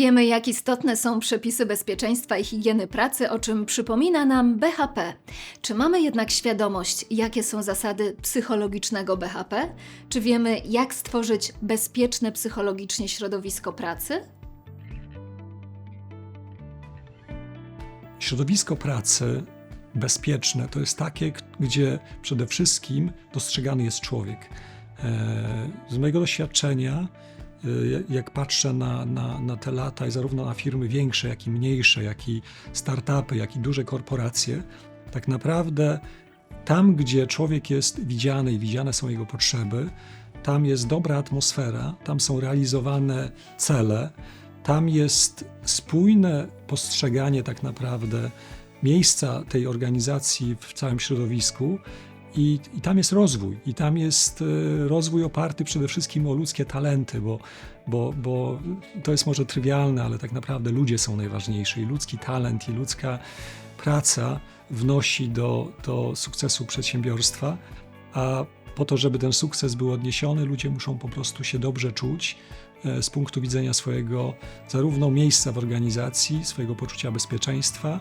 Wiemy, jak istotne są przepisy bezpieczeństwa i higieny pracy, o czym przypomina nam BHP. Czy mamy jednak świadomość, jakie są zasady psychologicznego BHP? Czy wiemy, jak stworzyć bezpieczne psychologicznie środowisko pracy? Środowisko pracy bezpieczne to jest takie, gdzie przede wszystkim dostrzegany jest człowiek. E, Z mojego doświadczenia, jak patrzę na, na, na te lata i zarówno na firmy większe, jak i mniejsze, jak i startupy, jak i duże korporacje, tak naprawdę tam, gdzie człowiek jest widziany i widziane są jego potrzeby, tam jest dobra atmosfera, tam są realizowane cele, tam jest spójne postrzeganie tak naprawdę miejsca tej organizacji w całym środowisku i, i tam jest rozwój. I tam jest e, rozwój oparty przede wszystkim o ludzkie talenty, bo, bo, bo to jest może trywialne, ale tak naprawdę ludzie są najważniejsi. I ludzki talent i ludzka praca wnosi do, do sukcesu przedsiębiorstwa, a po to, żeby ten sukces był odniesiony, ludzie muszą po prostu się dobrze czuć e, z punktu widzenia swojego zarówno miejsca w organizacji, swojego poczucia bezpieczeństwa,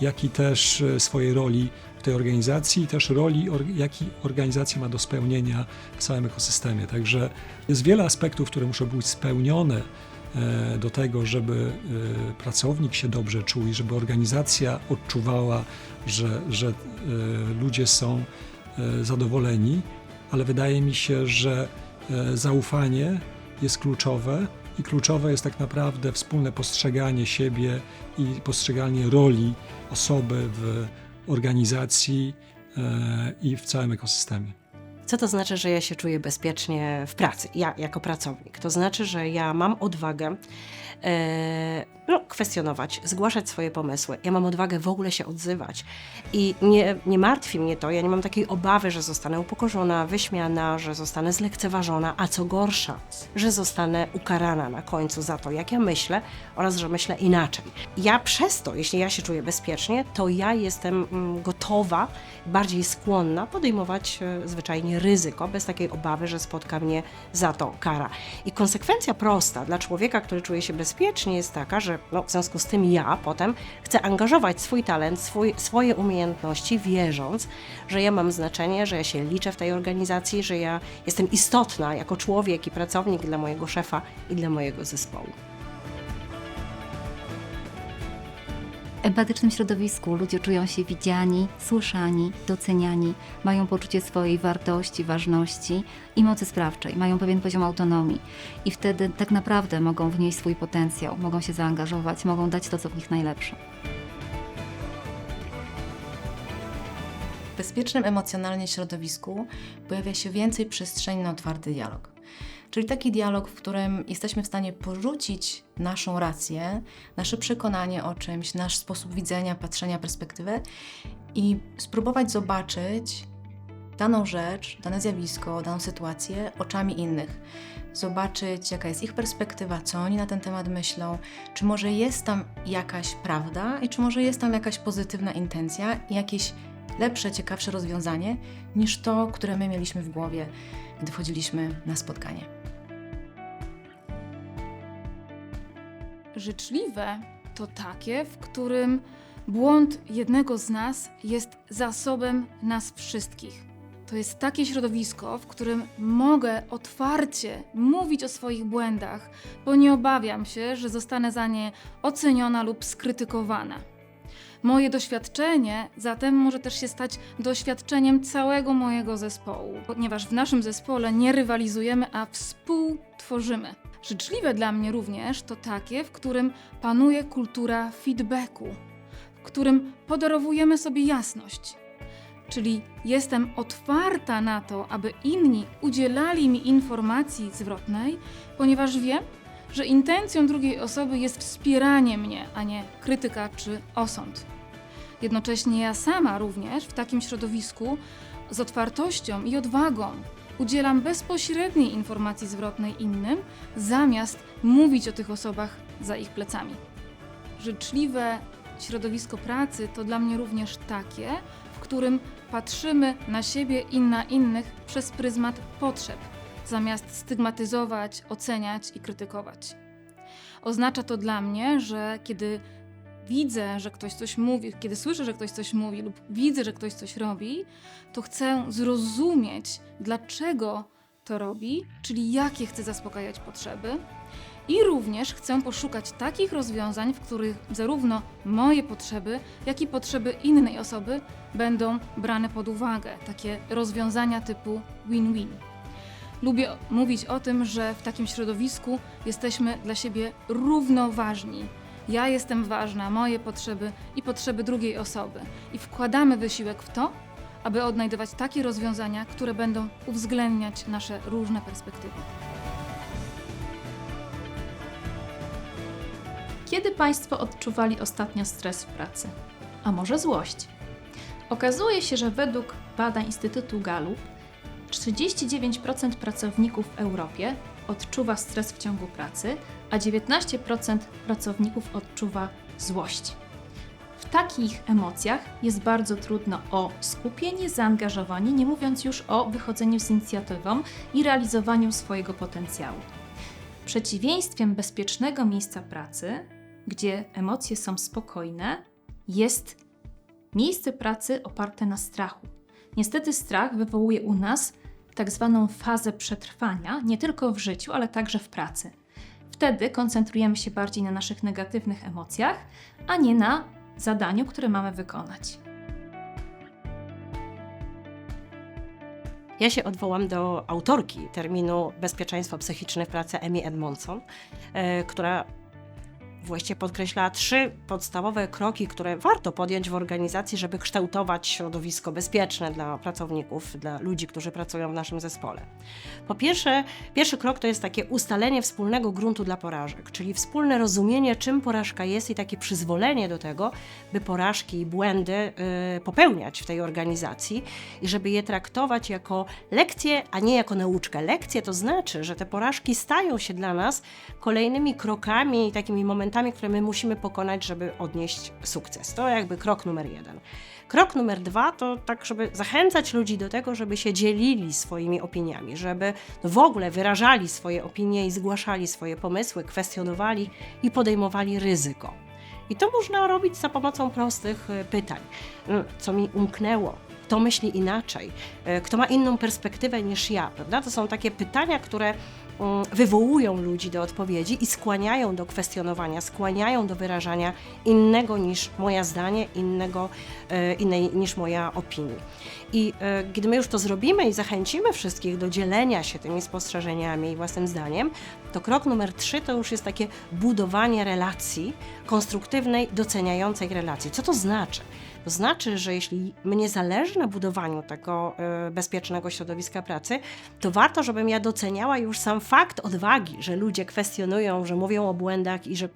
jak i też e, swojej roli w tej organizacji i też roli, jaki organizacja ma do spełnienia w całym ekosystemie. Także jest wiele aspektów, które muszą być spełnione e, do tego, żeby e, pracownik się dobrze czuł i żeby organizacja odczuwała, że, że ludzie są zadowoleni, ale wydaje mi się, że zaufanie jest kluczowe i kluczowe jest tak naprawdę wspólne postrzeganie siebie i postrzeganie roli osoby w organizacji e, i w całym ekosystemie. Co to znaczy, że ja się czuję bezpiecznie w pracy, ja jako pracownik? To znaczy, że ja mam odwagę e, no, kwestionować, zgłaszać swoje pomysły. Ja mam odwagę w ogóle się odzywać. I nie, nie martwi mnie to, ja nie mam takiej obawy, że zostanę upokorzona, wyśmiana, że zostanę zlekceważona, a co gorsza, że zostanę ukarana na końcu za to, jak ja myślę oraz, że myślę inaczej. Ja przez to, jeśli ja się czuję bezpiecznie, to ja jestem mm, gotowa, bardziej skłonna podejmować e, zwyczajnie ryzyko, bez takiej obawy, że spotka mnie za to kara. I konsekwencja prosta dla człowieka, który czuje się bezpiecznie, jest taka, że no, w związku z tym ja potem chcę angażować swój talent, swój, swoje umiejętności, wierząc, że ja mam znaczenie, że ja się liczę w tej organizacji, że ja jestem istotna jako człowiek i pracownik dla mojego szefa i dla mojego zespołu. Empatycznym środowisku ludzie czują się widziani, słyszani, doceniani, mają poczucie swojej wartości, ważności i mocy sprawczej, mają pewien poziom autonomii i wtedy tak naprawdę mogą wnieść swój potencjał, mogą się zaangażować, mogą dać to, co w nich najlepsze. W bezpiecznym emocjonalnie środowisku pojawia się więcej przestrzeni na otwarty dialog. Czyli taki dialog, w którym jesteśmy w stanie porzucić naszą rację, nasze przekonanie o czymś, nasz sposób widzenia, patrzenia, perspektywę i spróbować zobaczyć daną rzecz, dane zjawisko, daną sytuację oczami innych. Zobaczyć, jaka jest ich perspektywa, co oni na ten temat myślą, czy może jest tam jakaś prawda i czy może jest tam jakaś pozytywna intencja jakieś lepsze, ciekawsze rozwiązanie niż to, które my mieliśmy w głowie, gdy wchodziliśmy na spotkanie. Życzliwe to takie, w którym błąd jednego z nas jest zasobem nas wszystkich. To jest takie środowisko, w którym mogę otwarcie mówić o swoich błędach, bo nie obawiam się, że zostanę za nie oceniona lub skrytykowana. Moje doświadczenie zatem może też się stać doświadczeniem całego mojego zespołu, ponieważ w naszym zespole nie rywalizujemy, a współtworzymy. Życzliwe dla mnie również to takie, w którym panuje kultura feedbacku, w którym podarowujemy sobie jasność. Czyli jestem otwarta na to, aby inni udzielali mi informacji zwrotnej, ponieważ wiem, że intencją drugiej osoby jest wspieranie mnie, a nie krytyka czy osąd. Jednocześnie ja sama również w takim środowisku z otwartością i odwagą udzielam bezpośredniej informacji zwrotnej innym, zamiast mówić o tych osobach za ich plecami. Życzliwe środowisko pracy to dla mnie również takie, w którym patrzymy na siebie i na innych przez pryzmat potrzeb, zamiast stygmatyzować, oceniać i krytykować. Oznacza to dla mnie, że kiedy widzę, że ktoś coś mówi, kiedy słyszę, że ktoś coś mówi lub widzę, że ktoś coś robi, to chcę zrozumieć, dlaczego to robi, czyli jakie chce zaspokajać potrzeby. I również chcę poszukać takich rozwiązań, w których zarówno moje potrzeby, jak i potrzeby innej osoby będą brane pod uwagę. Takie rozwiązania typu win-win. Lubię mówić o tym, że w takim środowisku jesteśmy dla siebie równoważni. Ja jestem ważna, moje potrzeby i potrzeby drugiej osoby. I wkładamy wysiłek w to, aby odnajdywać takie rozwiązania, które będą uwzględniać nasze różne perspektywy. Kiedy Państwo odczuwali ostatnio stres w pracy? A może złość? Okazuje się, że według badań Instytutu Gallup 39% pracowników w Europie odczuwa stres w ciągu pracy, a 19% pracowników odczuwa złość. W takich emocjach jest bardzo trudno o skupienie, zaangażowanie, nie mówiąc już o wychodzeniu z inicjatywą i realizowaniu swojego potencjału. Przeciwieństwem bezpiecznego miejsca pracy, gdzie emocje są spokojne, jest miejsce pracy oparte na strachu. Niestety strach wywołuje u nas tak zwaną fazę przetrwania, nie tylko w życiu, ale także w pracy. Wtedy koncentrujemy się bardziej na naszych negatywnych emocjach, a nie na zadaniu, które mamy wykonać. Ja się odwołam do autorki terminu bezpieczeństwo psychiczne w pracy Emi Edmondson, e, która właściwie podkreśla trzy podstawowe kroki, które warto podjąć w organizacji, żeby kształtować środowisko bezpieczne dla pracowników, dla ludzi, którzy pracują w naszym zespole. Po pierwsze, pierwszy krok to jest takie ustalenie wspólnego gruntu dla porażek, czyli wspólne rozumienie, czym porażka jest i takie przyzwolenie do tego, by porażki i błędy y, popełniać w tej organizacji i żeby je traktować jako lekcje, a nie jako nauczkę. Lekcje to znaczy, że te porażki stają się dla nas kolejnymi krokami i takimi momentami, które my musimy pokonać, żeby odnieść sukces. To jakby krok numer jeden. Krok numer dwa to tak, żeby zachęcać ludzi do tego, żeby się dzielili swoimi opiniami, żeby w ogóle wyrażali swoje opinie i zgłaszali swoje pomysły, kwestionowali i podejmowali ryzyko. I to można robić za pomocą prostych y, pytań. Mm, Co mi umknęło? Kto myśli inaczej? Y, Kto ma inną perspektywę niż ja? Prawda? To są takie pytania, które wywołują ludzi do odpowiedzi i skłaniają do kwestionowania, skłaniają do wyrażania innego niż moja zdanie, innego, e, innej niż moja opinia. I e, gdy my już to zrobimy i zachęcimy wszystkich do dzielenia się tymi spostrzeżeniami i własnym zdaniem, to krok numer trzy to już jest takie budowanie relacji, konstruktywnej, doceniającej relacji. Co to znaczy? To znaczy, że jeśli mnie zależy na budowaniu tego e, bezpiecznego środowiska pracy, to warto, żebym ja doceniała już sam fakt odwagi, że ludzie kwestionują, że mówią o błędach i że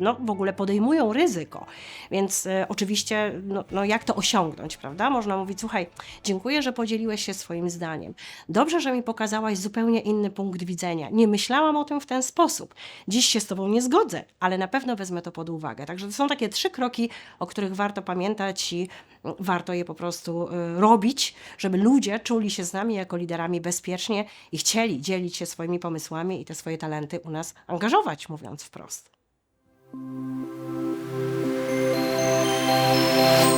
no, w ogóle podejmują ryzyko. Więc e, oczywiście, no, no jak to osiągnąć, prawda? Można mówić, słuchaj, dziękuję, że podzieliłeś się swoim zdaniem. Dobrze, że mi pokazałaś zupełnie inny punkt widzenia. Nie myślałam o tym w ten sposób. Dziś się z Tobą nie zgodzę, ale na pewno wezmę to pod uwagę. Także to są takie trzy kroki, o których warto pamiętać i mm, warto je po prostu y, robić, żeby ludzie czuli się z nami jako liderami bezpiecznie i chcieli dzielić się swoimi pomysłami i te swoje talenty u nas angażować, mówiąc wprost. Thank you.